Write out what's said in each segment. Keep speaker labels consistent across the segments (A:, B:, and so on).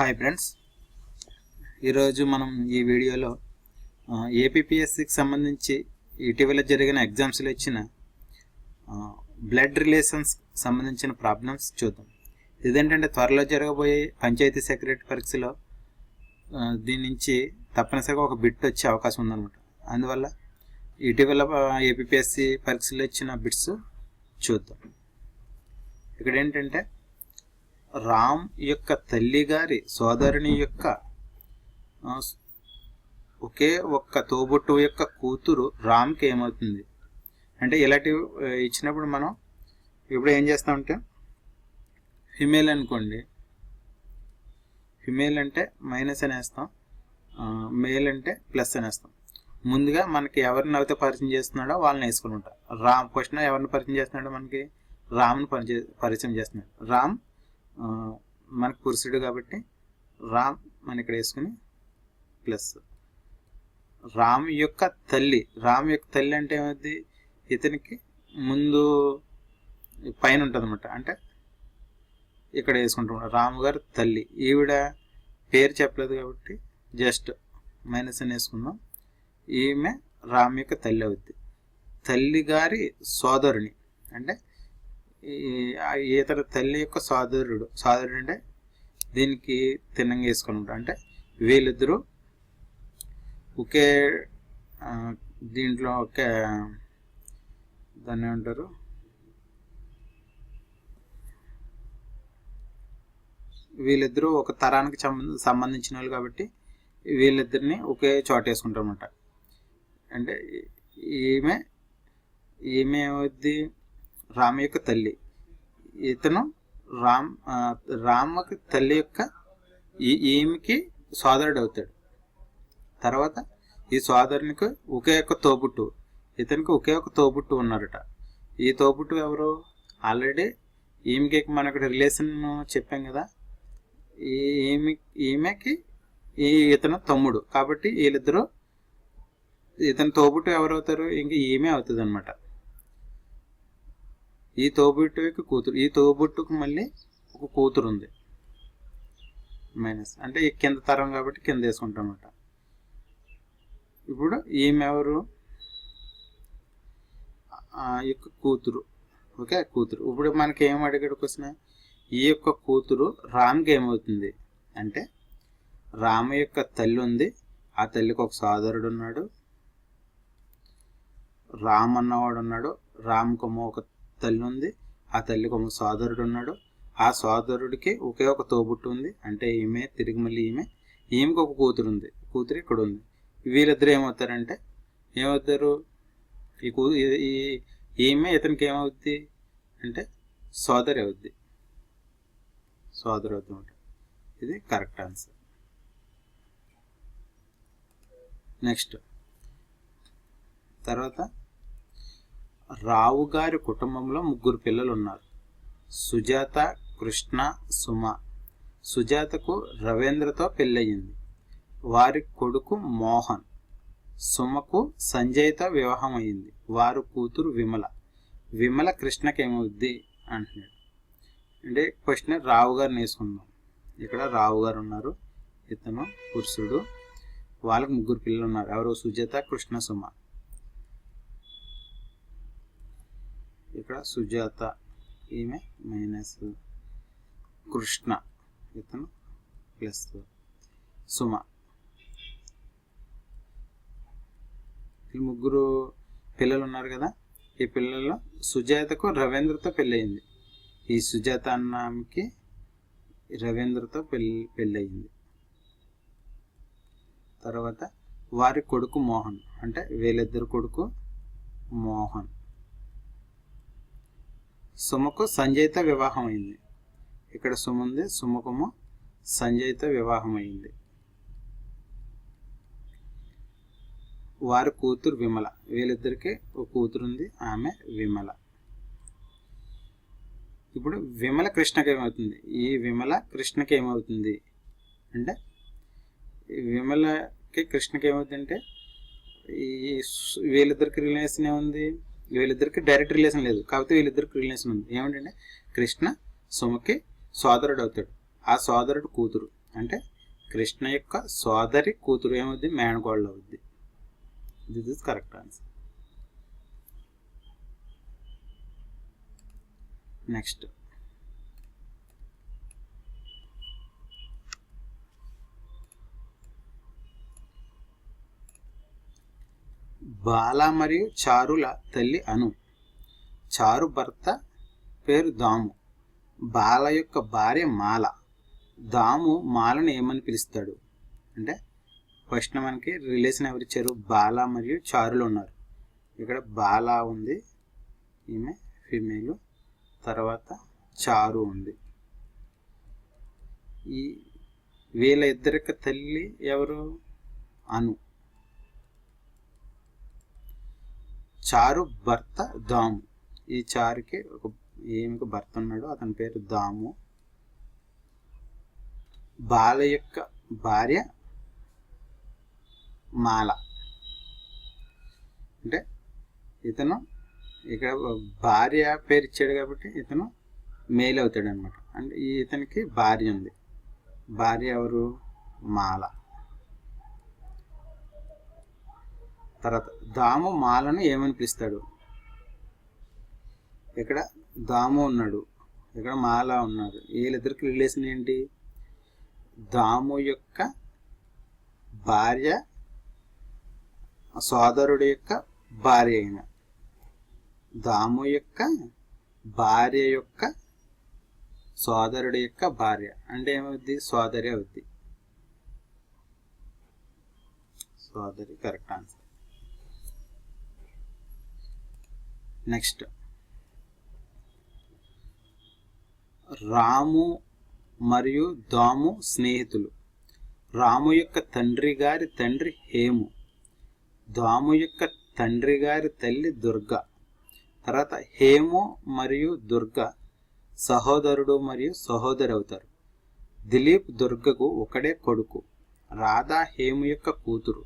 A: Hi friends. ఈరోజు మనం ఈ వీడియోలో ఏపీపీఎస్సికి సంబంధించి ఇటీవల జరిగిన ఎగ్జామ్స్లో ఇచ్చిన బ్లడ్ రిలేషన్స్ సంబంధించిన ప్రాబ్లమ్స్ చూద్దాం. ఇదేంటంటే త్వరలో జరగబోయే పంచాయతీ సెక్రటరీ పరీక్షలో దీని నుంచి తప్పనిసరిగా ఒక బిట్ వచ్చే అవకాశం ఉందన్నమాట. అందువల్ల ఇటీవల ఏపీపీఎస్సి పరీక్షలో ఇచ్చిన బిట్స్ చూద్దాం. ఇక్కడ ఏంటంటే రామ్ యొక్క తల్లిగారి సోదరుని యొక్క ఒకే ఒక్క తోబుట్టు యొక్క కూతురు రామ్కి ఏమవుతుంది? అంటే ఇలాంటివి ఇచ్చినప్పుడు మనం ఇప్పుడు ఏం చేస్తామంటే ఫిమేల్ అనుకోండి. ఫిమేల్ అంటే మైనస్ అనేస్తాం. మేల్ అంటే ప్లస్ అనేస్తాం. ముందుగా మనకి ఎవరిని అయితే పరిచయం చేస్తున్నాడో వాళ్ళని వేసుకుని ఉంటాం. రామ్ క్వశ్చన్ ఎవరిని పరిచయం చేస్తున్నాడో మనకి రామ్ని పరిచయం పరిచయం చేస్తున్నాడు. రామ్ మనకు పురుషుడు కాబట్టి రామ్ మన ఇక్కడ వేసుకుని ప్లస్. రామ్ యొక్క తల్లి. రామ్ యొక్క తల్లి అంటే ఏమవుద్ది? ఇతనికి ముందు పైన ఉంటుంది అనమాట అంటే ఇక్కడ వేసుకుంటాం. రాము గారి తల్లి. ఈవిడ పేరు చెప్పలేదు కాబట్టి జస్ట్ మైనస్ అని వేసుకుందాం. ఈమె రామ్ యొక్క తల్లి అవుద్ది. తల్లి గారి సోదరుని. అంటే ఈ- ఇతర తల్లి యొక్క సోదరుడు. సోదరుడు అంటే దీనికి తిన్నంగా వేసుకొని అంటే వీళ్ళిద్దరూ ఒకే దీంట్లో ఒకే దాన్ని ఏమంటారు? వీళ్ళిద్దరూ ఒక తరానికి సంబంధించిన వాళ్ళు కాబట్టి వీళ్ళిద్దరిని ఒకే చోట వేసుకుంటాం అనమాట అంటే ఈమె ఈమె ఏమవుద్ది? రామ యొక్క తల్లి. ఇతను రామ్ రామకి తల్లి యొక్క ఈ- ఈమెకి సోదరుడు అవుతాడు. తర్వాత ఈ సోదరునికి ఒకే ఒక తోబుట్టు ఇతనికి ఒకే ఒక తోబుట్టు ఉన్నారట. ఈ తోబుట్టు ఎవరు? ఆల్రెడీ ఈమెకి మనం ఇక్కడ రిలేషన్ చెప్పాం కదా. ఈ ఈమె ఈమెకి ఈ ఇతను తమ్ముడు. కాబట్టి వీళ్ళిద్దరూ ఇతని తోబుట్టు ఎవరు అవుతారు ఇంక ఈమె అవుతుంది అనమాట ఈ తోబుట్టుకి కూతురు ఈ తోబుట్టుకు మళ్ళీ ఒక కూతురు ఉంది మైనస్ అంటే ఈ కింద తరం కాబట్టి కింద వేసుకుంటాం అనమాట ఇప్పుడు ఈమె ఎవరు? ఆ యొక్క కూతురు. ఓకే కూతురు. ఇప్పుడు మనకి ఏం అడిగాడు క్వశ్చన్? ఈ యొక్క కూతురు రామ్కి ఏమవుతుంది? అంటే రామ యొక్క తల్లి ఉంది. ఆ తల్లికి ఒక సోదరుడు ఉన్నాడు. రామ్ అన్నవాడు ఉన్నాడు రామ్కొమ్మ ఒక తల్లి ఉంది. ఆ తల్లికి ఒక సోదరుడు ఉన్నాడు. ఆ సోదరుడికి ఒకే ఒక తోబుట్టు ఉంది. అంటే ఈమె తిరిగి మళ్ళీ ఈమె. ఈమెకి ఒక కూతురు ఉంది. కూతురు ఇక్కడ ఉంది. వీళ్ళిద్దరు ఏమవుతారంటే ఏమవుతారు? ఈ కూ ఈ- ఈమె ఇతనికి ఏమవుద్ది? అంటే సోదరి అవుద్ది. సోదరు అవుద్ది ఇది కరెక్ట్ ఆన్సర్. నెక్స్ట్. తర్వాత రావు గారి కుటుంబంలో ముగ్గురు పిల్లలు ఉన్నారు సుజాత కృష్ణ సుమ. సుజాతకు రవీంద్రతో పెళ్ళయింది. వారి కొడుకు మోహన్. సుమకు సంజయ్తో వివాహం అయింది వారు కూతురు విమల. విమల కృష్ణకి ఏమవుద్ది అంటున్నాడు. అంటే క్వశ్చన్ రావు గారిని వేసుకుందాం. ఇక్కడ రావు గారు ఉన్నారు. ఇతను పురుషుడు. వాళ్ళకు ముగ్గురు పిల్లలు ఉన్నారు ఎవరు? సుజాత కృష్ణ సుమ. ఇక్కడ సుజాత ఈమె మైనస్ కృష్ణ ఇతను ప్లస్ సుమ. ఈ ముగ్గురు పిల్లలు ఉన్నారు కదా? ఈ పిల్లల్లో సుజాతకు రవీంద్రతో పెళ్ళయింది. ఈ సుజాత అన్నకి రవీంద్రతో పెళ్ళి పెళ్ళయింది. తర్వాత వారి కొడుకు మోహన్ అంటే వీళ్ళిద్దరు కొడుకు మోహన్. సుమకు సంజయిత వివాహం అయింది ఇక్కడ సుముంది సుముఖము సుమకుము సంజయ్తో వివాహం అయింది వారి కూతురు విమల. వీళ్ళిద్దరికి ఒక కూతురు ఉంది ఆమె విమల. ఇప్పుడు విమల కృష్ణకి ఏమవుతుంది ఈ విమల కృష్ణకి ఏమవుతుంది అంటే విమలకి కృష్ణకి ఏమవుతుందంటే ఈ వీళ్ళిద్దరికి రిలేషన్ ఏముంది? వీళ్ళిద్దరికి డైరెక్ట్ రిలేషన్ లేదు. కాకపోతే వీళ్ళిద్దరికి రిలేషన్ ఉంది. ఏమిటంటే కృష్ణ సుమకి సోదరుడు అవుతాడు. ఆ సోదరుడు కూతురు. అంటే కృష్ణ యొక్క సోదరి కూతురు ఏమవుద్ది? మేనగోళ్ళు అవుద్ది. This is correct answer next Bala మరియు చారుల తల్లి అను. చారు భర్త పేరు దాము. బాల యొక్క భార్య మాల. దాము మాలను ఏమని పిలుస్తాడు? అంటే ఫస్ట్ మనకి రిలేషన్ ఎవరిచ్చారు బాల మరియు చారులు ఉన్నారు. ఇక్కడ బాల ఉంది ఈమె ఫిమేల్ తర్వాత చారు ఉంది. ఈ వీళ్ళ ఇద్దరికి తల్లి ఎవరు? అను. చారు భర్త దాము. ఈ చారుకి ఒక ఏమికి భర్త ఉన్నాడు. అతని పేరు దాము. బాల యొక్క భార్య మాల. అంటే ఇతను ఇక్కడ భార్య పేరు ఇచ్చాడు కాబట్టి ఇతను మేల్ అవుతాడు అనమాట అంటే ఇతనికి భార్య ఉంది. భార్య ఎవరు? మాల. తర్వాత దాము మాలను ఏమని పిలుస్తాడు? ఇక్కడ దాము ఉన్నాడు. ఇక్కడ మాల ఉన్నాడు. వీళ్ళిద్దరికి రిలేషన్ ఏంటి? దాము యొక్క భార్య సోదరుడు యొక్క భార్య అయిన. దాము యొక్క భార్య యొక్క సోదరుడి యొక్క భార్య. అంటే ఏమవుద్ది? సోదరి అవుద్ది. సోదరి కరెక్ట్ ఆన్సర్ నెక్స్ట్. రాము మరియు దాము స్నేహితులు. రాము యొక్క తండ్రి గారి తండ్రి హేము. దాము యొక్క తండ్రి గారి తల్లి దుర్గ. తర్వాత హేము మరియు దుర్గ. సహోదరుడు మరియు సహోదరి అవుతారు. దిలీప్ దుర్గకు ఒకడే కొడుకు. రాధ హేము యొక్క కూతురు.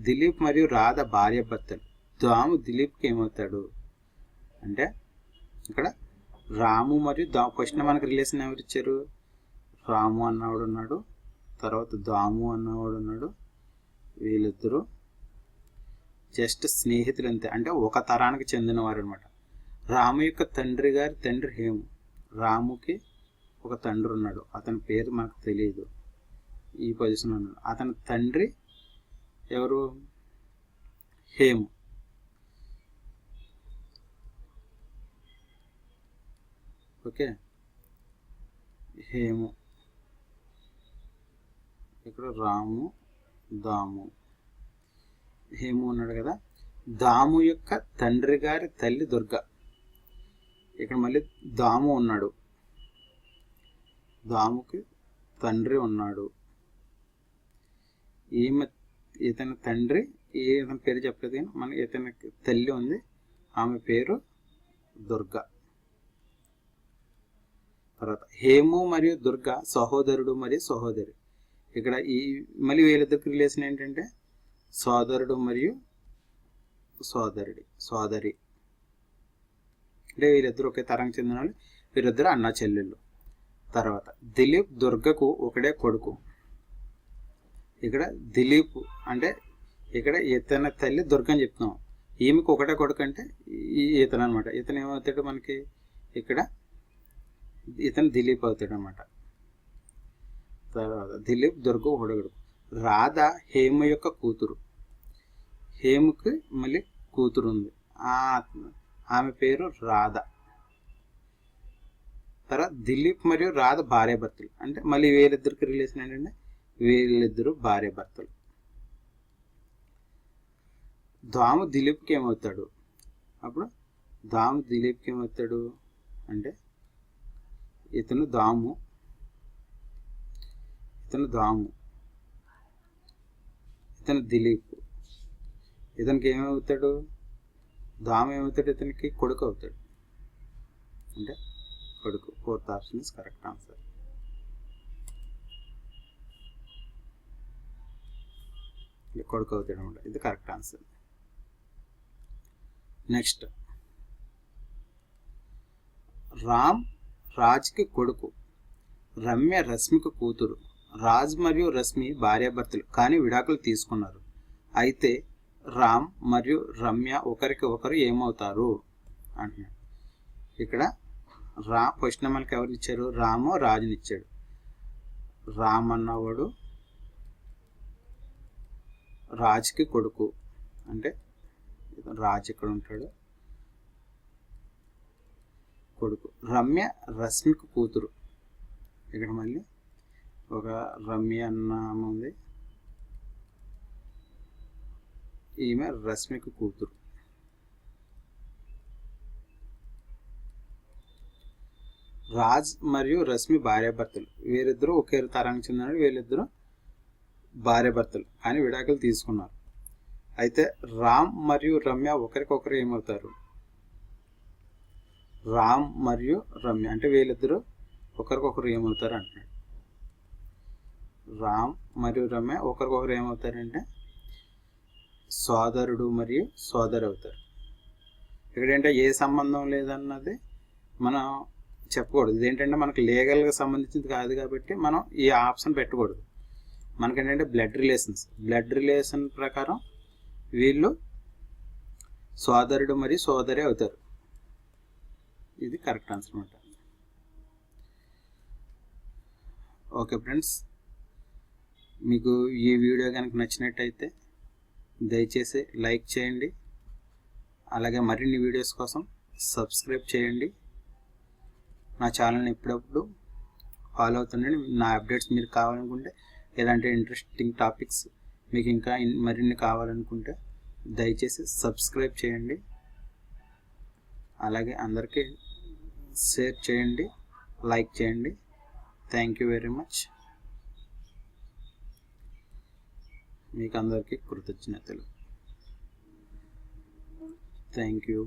A: దిలీప్ మరియు రాధ భార్య భర్తలు. దాము దిలీప్కి ఏమవుతాడు? అంటే ఇక్కడ రాము మరియు దా క్వశ్చన్ మనకు రిలేషన్ ఎవరు ఇచ్చారు? రాము అన్నవాడు ఉన్నాడు తర్వాత దాము అన్నవాడు ఉన్నాడు వీళ్ళిద్దరూ జస్ట్ స్నేహితులు అంతే. అంటే ఒక తరానికి చెందినవారు అనమాట రాము యొక్క తండ్రి గారి తండ్రి హేము. రాముకి ఒక తండ్రి ఉన్నాడు. అతని పేరు మనకు తెలియదు ఈ పొజిషన్ ఉన్నాడు. అతని తండ్రి ఎవరు? హేము. ఓకే. హేము. ఇక్కడ రాము దాము. హేము ఉన్నాడు కదా. దాము యొక్క తండ్రి గారి తల్లి దుర్గ. ఇక్కడ మళ్ళీ దాము ఉన్నాడు. దాముకి తండ్రి ఉన్నాడు. ఈమె ఇతని తండ్రి ఏ ఇతని పేరు చెప్పలేదు కానీ మన ఇతనికి తల్లి ఉంది. ఆమె పేరు దుర్గ. తర్వాత హేము మరియు దుర్గ సహోదరుడు మరియు సహోదరి. ఇక్కడ ఈ మళ్ళీ వీళ్ళిద్దరికి రిలేషన్ ఏంటంటే సోదరుడు మరియు సోదరుడి సోదరి. అంటే వీరిద్దరు ఒకే తరం చెందిన వాళ్ళు వీరిద్దరు అన్న చెల్లెళ్ళు. తర్వాత దిలీప్ దుర్గకు ఒకడే కొడుకు. ఇక్కడ దిలీప్ అంటే ఇక్కడ ఇతని తల్లి దుర్గ అని చెప్తున్నాం. ఈమెకు ఒకటే కొడుకు అంటే ఈ ఇతను అనమాట ఇతను ఏమవుతాడు మనకి? ఇక్కడ ఇతను దిలీప్ అవుతాడు అనమాట తర్వాత దిలీప్ దుర్గ ఒకడు రాధ హేమ యొక్క కూతురు. హేముకి మళ్ళీ కూతురు ఉంది ఆమె పేరు రాధ. తర్వాత దిలీప్ మరియు రాధ భార్య భర్తలు అంటే మళ్ళీ వీళ్ళిద్దరికి రిలేషన్ ఏంటంటే వీళ్ళిద్దరు భార్య భర్తలు దాము దిలీప్కి ఏమవుతాడు? అప్పుడు దాము దిలీప్కి ఏమవుతాడు? అంటే ఇతను దాము. ఇతను దాము. ఇతను దిలీప్. ఇతనికి ఏమవుతాడు? దాము ఏమవుతాడు ఇతనికి? కొడుకు అవుతాడు. అంటే కొడుకు. Fourth option is correct answer కొడుకు అవుతాడు అనమాట. ఇది కరెక్ట్ ఆన్సర్ నెక్స్ట్ రామ్ రాజ్కి కొడుకు. రమ్య రశ్మికి కూతురు. రాజ్ మరియు రశ్మి భార్యాభర్తలు కానీ విడాకులు తీసుకున్నారు. అయితే రామ్ మరియు రమ్య ఒకరికి ఒకరు ఏమవుతారు? అంటున్నాడు. ఇక్కడ రా ఫస్ట్ మనకి ఎవరిని ఇచ్చారు? రాము రాజునిచ్చాడు రామ్ అన్నవాడు రాజుకి కొడుకు. అంటే రాజు ఇక్కడ ఉంటాడు? కొడుకు. రమ్య రశ్మికి కూతురు. ఇక్కడ మళ్ళీ ఒక రమ్య అన్న ఉంది. ఈమె రశ్మికి కూతురు. రాజ్ మరియు రశ్మి భార్యాభర్తలు. వీరిద్దరూ ఒకే తరానికి చెందిన వీళ్ళిద్దరూ భార్యాభర్తలు కానీ విడాకులు తీసుకున్నారు. అయితే రామ్ మరియు రమ్య ఒకరికొకరు ఏమవుతారు? రామ్ మరియు రమ్య. అంటే వీళ్ళిద్దరూ ఒకరికొకరు ఏమవుతారు అంటున్నాడు రామ్ మరియు రమ్య ఒకరికొకరు ఏమవుతారంటే సోదరుడు మరియు సోదరు అవుతారు. ఇక్కడేంటే ఏ సంబంధం లేదన్నది మనం చెప్పకూడదు. ఇదేంటంటే మనకు లీగల్గా సంబంధించింది కాదు కాబట్టి మనం ఈ ఆప్షన్ పెట్టకూడదు. మనకేంటంటే బ్లడ్ రిలేషన్స్. బ్లడ్ రిలేషన్ ప్రకారం వీళ్ళు సోదరుడు మరియు సోదరి అవుతారు. ఇది కరెక్ట్ ఆన్సర్ అనమాట ఓకే ఫ్రెండ్స్ మీకు ఈ వీడియో కనుక నచ్చినట్టయితే దయచేసి లైక్ చేయండి అలాగే మరిన్ని వీడియోస్ కోసం సబ్స్క్రైబ్ చేయండి. నా ఛానల్ని ఎప్పుడప్పుడు ఫాలో అవుతుండండి నా అప్డేట్స్ మీరు కావాలనుకుంటే ఇలాంటి ఇంట్రెస్టింగ్ టాపిక్స్ మీకు ఇంకా మరిన్ని కావాలనుకుంటే దయచేసి సబ్స్క్రైబ్ చేయండి. అలాగే అందరికీ షేర్ చేయండి లైక్ చేయండి. థ్యాంక్ యూ వెరీ మచ్ మీకు అందరికీ కృతజ్ఞతలు. Thank you